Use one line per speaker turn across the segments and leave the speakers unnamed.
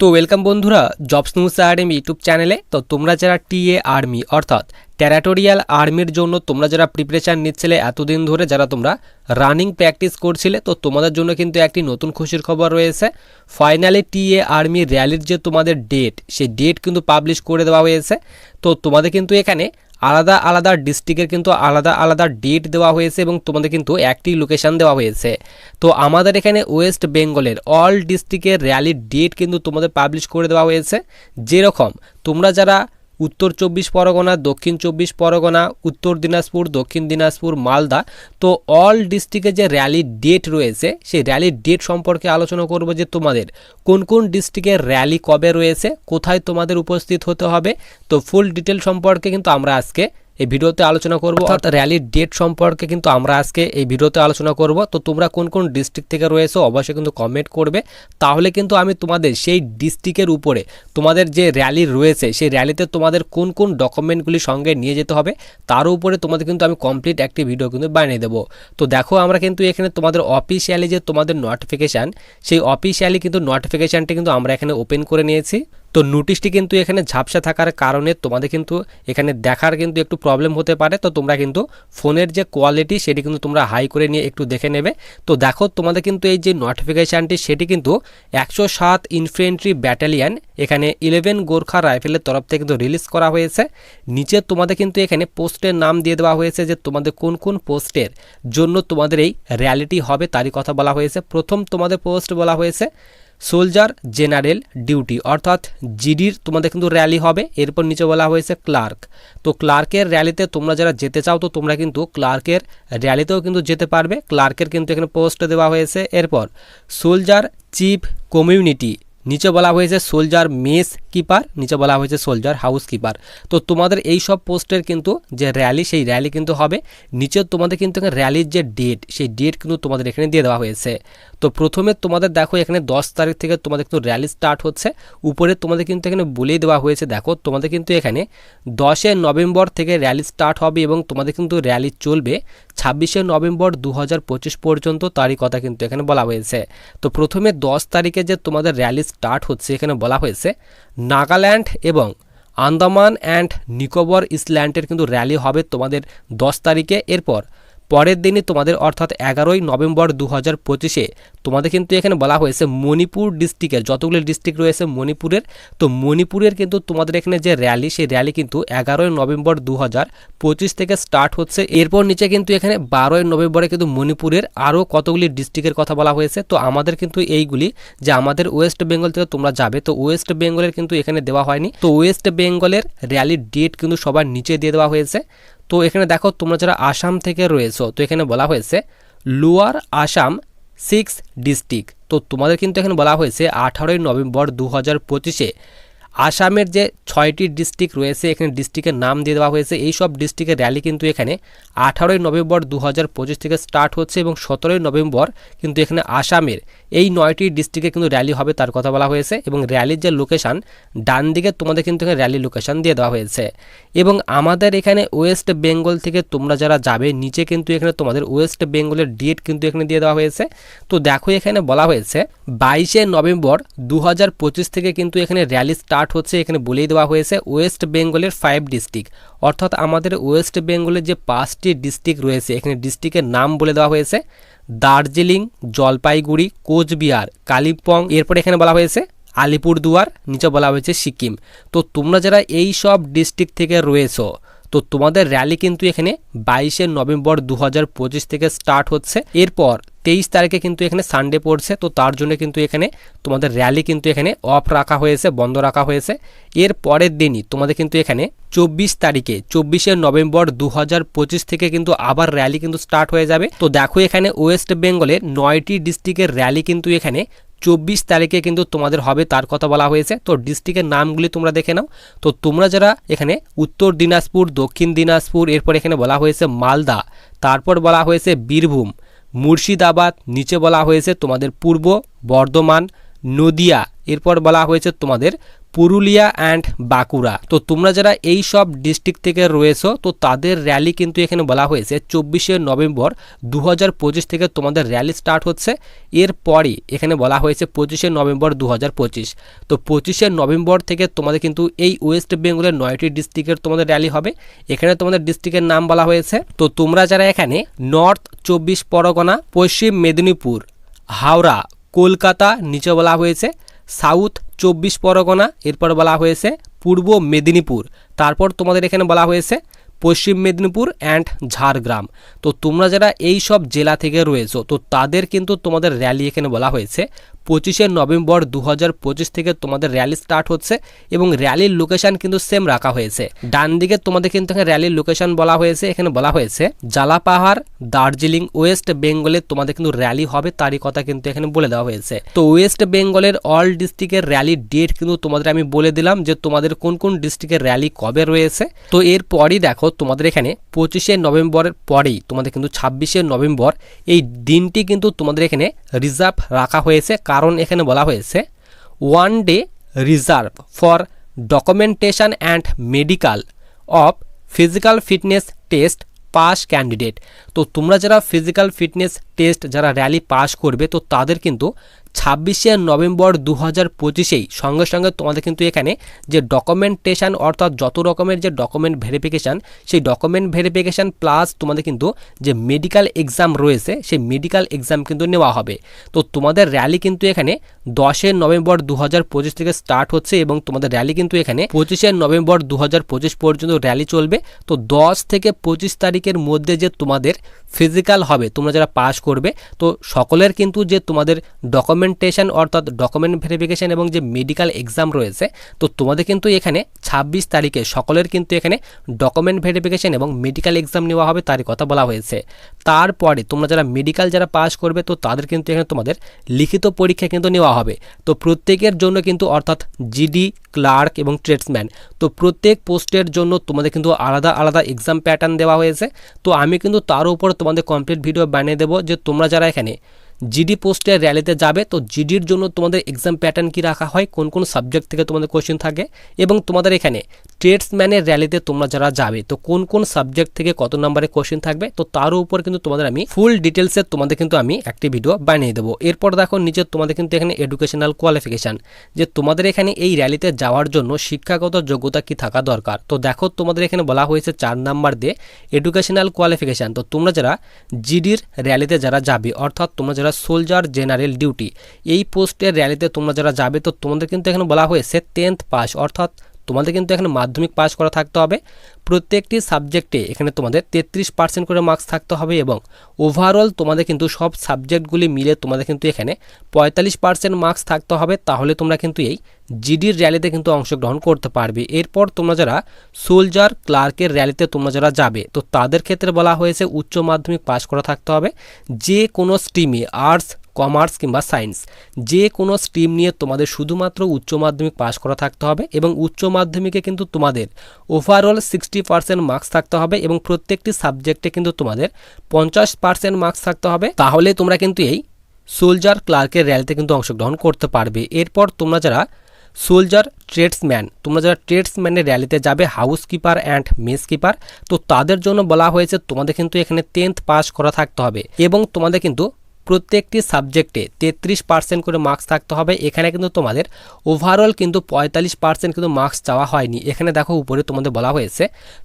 তো ওয়েলকাম বন্ধুরা jobs news army YouTube চ্যানেলে তো তোমরা যারা টিএ আর্মি অর্থাৎ টেরাটোরিয়াল আর্মির জন্য তোমরা যারা প্রিপারেশান নিচ্ছিলে এতদিন ধরে, যারা তোমরা রানিং প্র্যাকটিস করছিলে, তো তোমাদের জন্য কিন্তু একটি নতুন খুশির খবর রয়েছে। ফাইনালি টিএ আর্মি র্যালির যে তোমাদের ডেট সেই ডেট কিন্তু পাবলিশ করে দেওয়া হয়েছে। তো তোমাদের কিন্তু এখানে আলাদা আলাদা ডিস্ট্রিক্টের কিন্তু আলাদা আলাদা ডেট দেওয়া হয়েছে এবং তোমাদের কিন্তু একটি লোকেশান দেওয়া হয়েছে। তো আমাদের এখানে ওয়েস্ট বেঙ্গলের অল ডিস্ট্রিক্টের র্যালির ডেট কিন্তু তোমাদের পাবলিশ করে দেওয়া হয়েছে। যেরকম তোমরা যারা উত্তর চব্বিশ পরগনা, দক্ষিণ চব্বিশ পরগনা, উত্তর দিনাজপুর, দক্ষিণ দিনাজপুর, মালদা। তো অল ডিস্ট্রিক্টে যে র্যালির ডেট রয়েছে, সেই র্যালির ডেট সম্পর্কে আলোচনা করব যে তোমাদের কোন কোন ডিস্ট্রিক্টে র্যালি কবে রয়েছে, কোথায় তোমাদের উপস্থিত হতে হবে। তো ফুল ডিটেল সম্পর্কে কিন্তু আমরা আজকে এই ভিডিওতে আলোচনা করব, অর্থাৎ র্যালির ডেট সম্পর্কে কিন্তু আমরা আজকে এই ভিডিওতে আলোচনা করব। তো তোমরা কোন কোন ডিস্ট্রিক্ট থেকে রয়েছো অবশ্যই কিন্তু কমেন্ট করবে। তাহলে কিন্তু আমি তোমাদের সেই ডিস্ট্রিক্টের উপরে তোমাদের যে র্যালি রয়েছে, সেই র্যালিতে তোমাদের কোন কোন ডকুমেন্টগুলি সঙ্গে নিয়ে যেতে হবে, তার উপরে তোমাদের কিন্তু আমি কমপ্লিট একটি ভিডিও কিন্তু বানিয়ে দেবো। তো দেখো, আমরা কিন্তু এখানে তোমাদের অফিসিয়ালি যে তোমাদের নোটিফিকেশান সেই অফিসিয়ালি কিন্তু নোটিফিকেশানটি কিন্তু আমরা এখানে ওপেন করে নিয়েছি। তো নোটিশটি কিন্তু এখানে ঝাপসা থাকার কারণে তোমাদের কিন্তু এখানে দেখার কিন্তু একটু প্রবলেম হতে পারে। তো তোমরা কিন্তু ফোনের যে কোয়ালিটি সেটি কিন্তু তোমরা হাই করে নিয়ে একটু দেখে নেবে। তো দেখো তোমাদের কিন্তু এই যে নোটিফিকেশানটি সেটি কিন্তু একশো সাত ইনফেন্ট্রি ব্যাটালিয়ান এখানে ইলেভেন গোর্খা রাইফেলের তরফ থেকে কিন্তু রিলিজ করা হয়েছে। নিচে তোমাদের কিন্তু এখানে পোস্টের নাম দিয়ে দেওয়া হয়েছে যে তোমাদের কোন কোন পোস্টের জন্য তোমাদের এই র্যালিটি হবে তারই কথা বলা হয়েছে। প্রথম তোমাদের পোস্ট বলা হয়েছে সোলজার জেনারেল ডিউটি, অর্থাৎ জিডির তোমাদের কিন্তু র্যালি হবে। এরপর নিচে বলা হয়েছে ক্লার্ক। তো ক্লার্কের র্যালিতে তোমরা যারা যেতে চাও, তো তোমরা কিন্তু ক্লার্কের র্যালিতেও কিন্তু যেতে পারবে। ক্লার্কের কিন্তু এখানে পোস্ট দেওয়া হয়েছে। এরপর, সোলজার চিফ কমিউনিটি নিচে বলা হয়েছে সোলজার মেস কিপার নিচে বলা হয়েছে সোলজার হাউস কিপার তো তোমাদের এই সব পোস্টের কিন্তু যে র্যালি সেই র্যালি কিন্তু হবে। নিচে তোমাদের কিন্তু র্যালির যে ডেট সেই ডেট কিন্তু তোমাদের এখানে দিয়ে দেওয়া হয়েছে। তো প্রথমে তোমাদের দেখো এখানে দশ তারিখ থেকে তোমাদের কিন্তু র্যালি স্টার্ট হচ্ছে। উপরে তোমাদের কিন্তু এখানে বলেই দেওয়া হয়েছে, দেখো তোমাদের কিন্তু এখানে দশে নভেম্বর থেকে র্যালি স্টার্ট হবে এবং তোমাদের কিন্তু র্যালি চলবে। ছাব্বিশে নভেম্বর দু হাজার পঁচিশ পর্যন্ত তারই কথা কিন্তু এখানে বলা হয়েছে। তো প্রথমে দশ তারিখে যে তোমাদের র্যালি স্টার্ট হচ্ছে, এখানে বলা হয়েছে, নাগাল্যান্ড এবং আন্দামান অ্যান্ড নিকোবর ইসল্যান্ডের কিন্তু র্যালি হবে তোমাদের দশ তারিখে। এরপর পরের দিনই তোমাদের অর্থাৎ এগারোই নভেম্বর দু হাজার পঁচিশে তোমাদের কিন্তু এখানে বলা হয়েছে মণিপুর ডিস্ট্রিক্টের যতগুলো ডিস্ট্রিক্ট রয়েছে মণিপুরের, তো মণিপুরের কিন্তু তোমাদের এখানে যে র্যালি সেই র্যালি কিন্তু এগারোই নভেম্বর দু হাজার পঁচিশ থেকে স্টার্ট হচ্ছে। এরপর নিচে কিন্তু এখানে বারোই নভেম্বরে কিন্তু মণিপুরের আরও কতগুলি ডিস্ট্রিক্টের কথা বলা হয়েছে। তো আমাদের কিন্তু এইগুলি, যে আমাদের ওয়েস্ট বেঙ্গল থেকে তোমরা যাবে, তো ওয়েস্ট বেঙ্গলের কিন্তু এখানে দেওয়া হয়নি। তো ওয়েস্ট বেঙ্গলের র্যালির ডেট কিন্তু সবার নিচে দিয়ে দেওয়া হয়েছে। তো এখানে দেখো তোমরা যারা আসাম থেকে রয়েছো, তো এখানে বলা হয়েছে লোয়ার আসাম সিক্স ডিস্ট্রিক্ট তো তোমাদের কিন্তু এখানে বলা হয়েছে আঠারোই নভেম্বর দু হাজার পঁচিশে। আসামের যে ছয়টি ডিস্ট্রিক্ট রয়েছে, এখানে ডিস্ট্রিক্টের নাম দিয়ে দেওয়া হয়েছে। এই সব ডিস্ট্রিক্টের র্যালি কিন্তু এখানে আঠারোই নভেম্বর দু হাজার পঁচিশ থেকে স্টার্ট হচ্ছে এবং সতেরোই নভেম্বর কিন্তু এখানে আসামের এই নয়টি ডিস্ট্রিক্টে কিন্তু র্যালি হবে তার কথা বলা হয়েছে এবং র্যালির যে লোকেশান ডান দিকে তোমাদের কিন্তু এখানে র্যালি লোকেশান দিয়ে দেওয়া হয়েছে। এবং আমাদের এখানে ওয়েস্ট বেঙ্গল থেকে তোমরা যারা যাবে, নিচে কিন্তু এখানে তোমাদের ওয়েস্ট বেঙ্গলের ডেট কিন্তু এখানে দিয়ে দেওয়া হয়েছে। তো দেখো এখানে বলা হয়েছে, বাইশে নভেম্বর দু হাজার পঁচিশ থেকে কিন্তু এখানে র্যালি স্টার্ট হচ্ছে এখানে বলেই দেওয়া হয়েছে ওয়েস্ট বেঙ্গলের ফাইভ ডিস্ট্রিক্ট অর্থাৎ আমাদের ওয়েস্ট বেঙ্গলের যে পাঁচটি ডিস্ট্রিক্ট রয়েছে, এখানে ডিস্ট্রিক্টের নাম বলে দেওয়া হয়েছে। দার্জিলিং, জলপাইগুড়ি, কোচবিহার, কালিম্পং, এরপর এখানে বলা হয়েছে আলিপুরদুয়ার, নিচে বলা হয়েছে সিকিম। তো তোমরা যারা এই সব ডিস্ট্রিক্ট থেকে রয়েছো, তো তোমাদের র্যালি কিন্তু এখানে বাইশে নভেম্বর দু হাজার পঁচিশ থেকে স্টার্ট হচ্ছে। এরপর তেইশ তারিখে কিন্তু এখানে সানডে পড়ছে। তো তার জন্য কিন্তু এখানে তোমাদের র্যালি কিন্তু এখানে অফ রাখা হয়েছে, বন্ধ রাখা হয়েছে। এর পরের দিনই তোমাদের কিন্তু এখানে চব্বিশ তারিখে, চব্বিশে নভেম্বর দু হাজার পঁচিশ থেকে কিন্তু আবার র্যালি কিন্তু স্টার্ট হয়ে যাবে। তো দেখো এখানে ওয়েস্ট বেঙ্গলের নয়টি ডিস্ট্রিক্টের র্যালি কিন্তু এখানে চব্বিশ তারিখে কিন্তু তোমাদের হবে, তার কথা বলা হয়েছে। তো ডিস্ট্রিক্টের নামগুলি তোমরা দেখে নাও। তো তোমরা যারা এখানে উত্তর দিনাজপুর, দক্ষিণ দিনাজপুর, এরপর এখানে বলা হয়েছে মালদা, তারপর বলা হয়েছে বীরভূম মুর্শিদাবাদ নিচে বলা হয়েছে তোমাদের পূর্ব বর্ধমান নদিয়া এরপর বলা হয়েছে তোমাদের পুরুলিয়া অ্যান্ড বাঁকুড়া। তো তোমরা যারা এই সব ডিস্ট্রিক্ট থেকে রয়েছো, তো তাদের র্যালি কিন্তু এখানে বলা হয়েছে চব্বিশে নভেম্বর দু হাজার পঁচিশ থেকে তোমাদের র্যালি স্টার্ট হচ্ছে। এরপরই এখানে বলা হয়েছে পঁচিশে নভেম্বর দু হাজার পঁচিশ। তো পঁচিশে নভেম্বর থেকে তোমাদের কিন্তু এই ওয়েস্ট বেঙ্গলের নয়টি ডিস্ট্রিক্টের তোমাদের র্যালি হবে। এখানে তোমাদের ডিস্ট্রিক্টের নাম বলা হয়েছে। তো তোমরা যারা এখানে নর্থ চব্বিশ পরগনা, পশ্চিম মেদিনীপুর, হাওড়া, কলকাতা নিচে বলা হয়েছে সাউথ চব্বিশ পরগনা, এরপর বলা হয়েছে পূর্ব মেদিনীপুর। তারপর তোমাদের এখানে বলা হয়েছে পশ্চিম মেদিনীপুর অ্যান্ড ঝাড়গ্রাম। তো তোমরা যারা এই সব জেলা থেকে রয়েছো, তো তাদের কিন্তু তোমাদের র্যালি এখানে বলা হয়েছে পঁচিশে নভেম্বর দু হাজার পঁচিশ থেকে তোমাদের র্যালি স্টার্ট হচ্ছে এবং র্যালির লোকেশন কিন্তু সেম রাখা হয়েছে। ডান দিকে তোমাদের কিন্তু এখানে র্যালির লোকেশন বলা হয়েছে, এখানে বলা হয়েছে জালাপাহাড় দার্জিলিং, ওয়েস্ট বেঙ্গলে তোমাদের কিন্তু র্যালি হবে তারই কথা কিন্তু এখানে বলে দেওয়া হয়েছে। তো ওয়েস্ট বেঙ্গলের অল ডিস্ট্রিক্টের র্যালির ডেট কিন্তু তোমাদের আমি বলে দিলাম যে তোমাদের কোন কোন ডিস্ট্রিক্টের র্যালি কবে রয়েছে। তো এরপরই দেখো তোমাদের এখানে পঁচিশে নভেম্বরের পরেই তোমাদের কিন্তু ছাব্বিশে নভেম্বর এই দিনটি কিন্তু তোমাদের এখানে রিজার্ভ রাখা হয়েছে। কারণ এখানে বলা হয়েছে one day reserve for documentation and medical of physical fitness test pass candidate তো তোমরা যারা ফিজিক্যাল ফিটনেস টেস্ট যারা র্যালি পাস করবে, তো তাদের কিন্তু ছাব্বিশে নভেম্বর দু হাজার পঁচিশেই সঙ্গে সঙ্গে তোমাদের কিন্তু এখানে যে ডকুমেন্টেশন অর্থাৎ যত রকমের যে ডকুমেন্ট ভেরিফিকেশান সেই ডকুমেন্ট ভেরিফিকেশান প্লাস তোমাদের কিন্তু যে মেডিকেল এক্সাম রয়েছে, সেই মেডিকেল এক্সাম কিন্তু নেওয়া হবে। তো তোমাদের র্যালি কিন্তু এখানে দশই নভেম্বর দু হাজার পঁচিশ থেকে স্টার্ট হচ্ছে এবং তোমাদের র্যালি কিন্তু এখানে পঁচিশে নভেম্বর দু হাজার পঁচিশ পর্যন্ত র্যালি চলবে। তো দশ থেকে পঁচিশ তারিখের মধ্যে যে তোমাদের ফিজিক্যাল হবে, তোমরা যারা পাস করবে, তো সকলের কিন্তু যে তোমাদের ডকুমেন্টেশন অর্থাৎ ডকুমেন্ট ভেরিফিকেশন এবং যে মেডিকেল এক্সাম রয়েছে, তো তোমাদের কিন্তু এখানে ছাব্বিশ তারিখে সকলের কিন্তু এখানে ডকুমেন্ট ভেরিফিকেশন এবং মেডিকেল এক্সাম নেওয়া হবে তারই কথা বলা হয়েছে। তারপরে তোমরা যারা মেডিকেল যারা পাস করবে, তো তাদের কিন্তু এখানে তোমাদের লিখিত পরীক্ষা কিন্তু নেওয়া হবে। তো প্রত্যেকের জন্য কিন্তু অর্থাৎ জিডি ক্লার্ক এবং ট্রেডসম্যান তো প্রত্যেক পোস্টের জন্য তোমাদের কিন্তু আলাদা আলাদা এক্সাম প্যাটার্ন দেওয়া হয়েছে। তো আমি কিন্তু তার উপর তোমাদের কমপ্লিট ভিডিও বানিয়ে দেবো যে তোমরা যারা এখানে জিডি পোস্টের র্যালিতে যাবে, তো জিডির জন্য তোমাদের এক্সাম প্যাটার্ন কি রাখা হয়, কোন কোন সাবজেক্ট থেকে তোমাদের কোশ্চেন থাকে, এবং তোমাদের এখানে ট্রেডসম্যানের র্যালিতে তোমরা যারা যাবে, তো কোন কোন সাবজেক্ট থেকে কত নম্বরে কোশ্চেন থাকবে, তো তার উপর কিন্তু তোমাদের আমি ফুল ডিটেলসে তোমাদের কিন্তু আমি একটি ভিডিও বানিয়ে দেবো। এরপর দেখো নিচে তোমাদের কিন্তু এখানে এডুকেশনাল কোয়ালিফিকেশান যে তোমাদের এখানে এই র্যালিতে যাওয়ার জন্য শিক্ষাগত যোগ্যতা কি থাকা দরকার, তো দেখো তোমাদের এখানে বলা হয়েছে চার নাম্বার দিয়ে এডুকেশনাল কোয়ালিফিকেশান তো তোমরা যারা জিডির র্যালিতে যারা যাবে, অর্থাৎ তোমরা সোলজার জেনারেল ডিউটি, এই পোস্টের র্যালিতে তোমরা যারা যাবে, তো তোমাদের কিন্তু এখানে বলা হয়েছে টেন্থ পাস অর্থাৎ তোমাদের কিন্তু এখানে মাধ্যমিক পাস করা থাকতে হবে। প্রত্যেকটি সাবজেক্টে এখানে তোমাদের তেত্রিশ পার্সেন্ট করে মার্কস থাকতে হবে এবং ওভারঅল তোমাদের কিন্তু সব সাবজেক্টগুলি মিলে তোমাদের কিন্তু এখানে পঁয়তাল্লিশ পার্সেন্ট মার্কস থাকতে হবে। তাহলে তোমরা কিন্তু এই জিডির র্যালিতে কিন্তু অংশগ্রহণ করতে পারবে। এরপর তোমরা যারা সোলজার ক্লার্কের র্যালিতে তোমরা যারা যাবে, তো তাদের ক্ষেত্রে বলা হয়েছে উচ্চ মাধ্যমিক পাস করা থাকতে হবে। যে কোনো স্ট্রিমে আর্টস কমার্স কিংবা সায়েন্স, যে কোনো স্ট্রিম নিয়ে তোমাদের শুধুমাত্র উচ্চ মাধ্যমিক পাস করা থাকতে হবে এবং উচ্চ মাধ্যমিকে কিন্তু তোমাদের ওভারঅল সিক্সটি পার্সেন্ট মার্কস থাকতে হবে এবং প্রত্যেকটি সাবজেক্টে কিন্তু তোমাদের পঞ্চাশ পার্সেন্ট মার্কস থাকতে হবে। তাহলে তোমরা কিন্তু এই সোলজার ক্লার্কের র্যালিতে কিন্তু অংশগ্রহণ করতে পারবে। এরপর তোমরা যারা সোলজার ট্রেডসম্যান তোমরা যারা ট্রেডসম্যানের র্যালিতে যাবে house keeper and mess keeper তো তাদের জন্য বলা হয়েছে তোমাদের কিন্তু এখানে টেন্থ পাস করা থাকতে হবে এবং তোমাদের কিন্তু প্রত্যেকটি সাবজেক্টে তেত্রিশ পার্সেন্ট করে মার্কস থাকতে হবে। এখানে কিন্তু তোমাদের ওভারঅল কিন্তু পঁয়তাল্লিশ পার্সেন্ট কিন্তু মার্কস চাওয়া হয়নি। এখানে দেখো উপরে তোমাদের বলা হয়েছে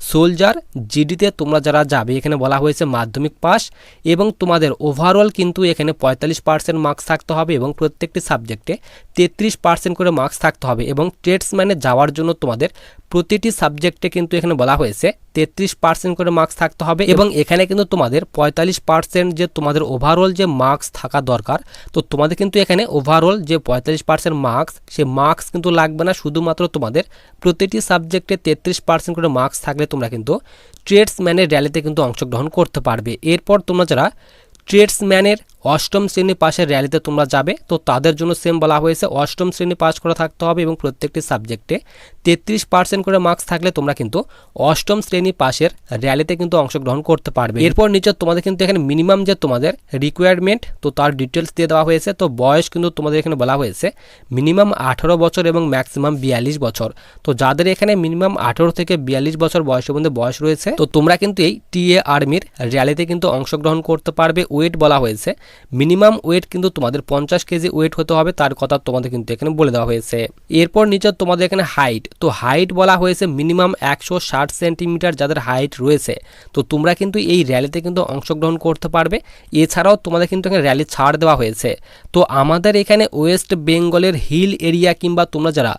সোলজার জিডিতে তোমরা যারা যাবে, এখানে বলা হয়েছে মাধ্যমিক পাস এবং তোমাদের ওভারঅল কিন্তু এখানে পঁয়তাল্লিশ পার্সেন্ট মার্কস থাকতে হবে এবং প্রত্যেকটি সাবজেক্টে তেত্রিশ পার্সেন্ট করে মার্কস থাকতে হবে এবং ট্রেডসম্যানে যাওয়ার জন্য তোমাদের প্রতিটি সাবজেক্টে কিন্তু এখানে বলা হয়েছে তেত্রিশ পার্সেন্ট করে মার্কস থাকতে হবে এবং এখানে কিন্তু তোমাদের পঁয়তাল্লিশ পার্সেন্ট যে তোমাদের ওভারঅল যে মার্কস থাকা দরকার। তো তোমাদের কিন্তু এখানে ওভারঅল যে পঁয়তাল্লিশ পার্সেন্ট মার্কস সে মার্কস কিন্তু লাগবে না। শুধুমাত্র তোমাদের প্রতিটি সাবজেক্টে তেত্রিশ পার্সেন্ট করে মার্কস থাকলে তোমরা কিন্তু ট্রেডসম্যানের র্যালিতে কিন্তু অংশগ্রহণ করতে পারবে। এরপর তোমরা যারা ট্রেডসম্যানের অষ্টম শ্রেণি পাশের র্যালিতে তোমরা যাবে। তো তাদের জন্য সেম বলা হয়েছে, অষ্টম শ্রেণি পাস করা থাকতে হবে এবং প্রত্যেকটি সাবজেক্টে তেত্রিশ পার্সেন্ট করে মার্কস থাকলে তোমরা কিন্তু অষ্টম শ্রেণি পাশের র্যালিতে কিন্তু অংশগ্রহণ করতে পারবে। এরপর নিচে তোমাদের কিন্তু এখানে মিনিমাম যে তোমাদের রিকোয়ারমেন্ট তো তার ডিটেলস দিয়ে দেওয়া হয়েছে। তো বয়স কিন্তু তোমাদের এখানে বলা হয়েছে মিনিমাম আঠারো বছর এবং ম্যাক্সিমাম বিয়াল্লিশ বছর। তো যাদের এখানে মিনিমাম আঠারো থেকে বিয়াল্লিশ বছর বয়সের মধ্যে বয়স রয়েছে, তো তোমরা কিন্তু এই টিএ আর্মির র্যালিতে কিন্তু অংশগ্রহণ করতে পারবে। ওয়েট বলা হয়েছে মিনিমাম ওয়েট কিন্তু তোমাদের পঞ্চাশ কেজি ওয়েট হতে হবে, তার কথা তোমাদের কিন্তু এখানে বলে দেওয়া হয়েছে। এরপর নিচে তোমাদের এখানে হাইট তো হাইট বলা হয়েছে মিনিমাম একশো ষাট সেন্টিমিটার যাদের হাইট রয়েছে। তো তোমরা কিন্তু এই র্যালিতে কিন্তু অংশগ্রহণ করতে পারবে। এছাড়াও তোমাদের কিন্তু এখানে র্যালি ছাড় দেওয়া হয়েছে। তো আমাদের এখানে ওয়েস্ট বেঙ্গলের হিল এরিয়া কিংবা তোমরা যারা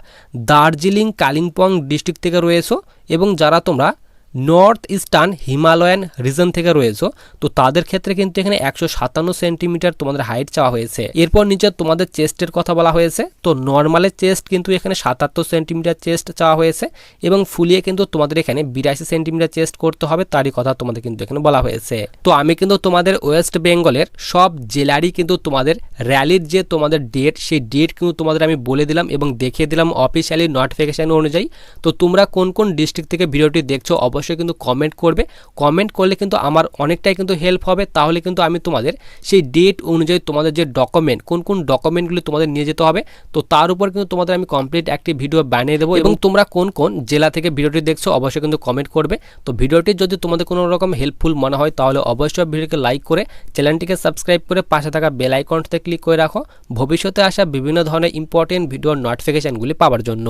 দার্জিলিং, কালিম্পং ডিস্ট্রিক্ট থেকে রয়েছো এবং যারা তোমরা নর্থ ইস্টার্ন হিমালয়ান রিজন থেকে রয়েছে। তো তাদের ক্ষেত্রে কিন্তু এখানে একশো সাতান্ন সেন্টিমিটার তোমাদের হাইট চাওয়া হয়েছে। এরপর নিচে তোমাদের চেস্টের কথা বলা হয়েছে। তো নর্মালের চেস্ট কিন্তু এখানে সাতাত্তর সেন্টিমিটার চেস্ট চাওয়া হয়েছে এবং ফুলিয়ে কিন্তু তোমাদের এখানে বিরাশি সেন্টিমিটার চেস্ট করতে হবে তারই কথা তোমাদের কিন্তু এখানে বলা হয়েছে। তো আমি কিন্তু তোমাদের ওয়েস্ট বেঙ্গলের সব জেলারই কিন্তু তোমাদের র্যালির যে তোমাদের ডেট সেই ডেট কিন্তু তোমাদের আমি বলে দিলাম এবং দেখিয়ে দিলাম অফিসিয়ালি নোটিফিকেশন অনুযায়ী। তো তোমরা কোন কোন ডিস্ট্রিক্ট থেকে ভিডিওটি দেখছ অবশ্যই কিন্তু কমেন্ট করবে। কমেন্ট করলে কিন্তু আমার অনেকটাই কিন্তু হেল্প হবে। তাহলে কিন্তু আমি তোমাদের সেই ডেট অনুযায়ী তোমাদের যে ডকুমেন্ট কোন কোন ডকুমেন্টগুলি তোমাদের নিয়ে যেতে হবে তো তার উপর কিন্তু তোমাদের আমি কমপ্লিট একটি ভিডিও বানিয়ে দেবো এবং তোমরা কোন কোন জেলা থেকে ভিডিওটি দেখছ অবশ্যই কিন্তু কমেন্ট করবে। তো ভিডিওটি যদি তোমাদের কোনো রকম হেল্পফুল মনে হয় তাহলে অবশ্যই ভিডিওকে লাইক করে চ্যানেলটিকে সাবস্ক্রাইব করে পাশে থাকা বেল আইকনটিতে ক্লিক করে রাখো। ভবিষ্যতে আসা বিভিন্ন ধরনের ইম্পর্টেন্ট ভিডিওর নোটিফিকেশানগুলি পাওয়ার জন্য।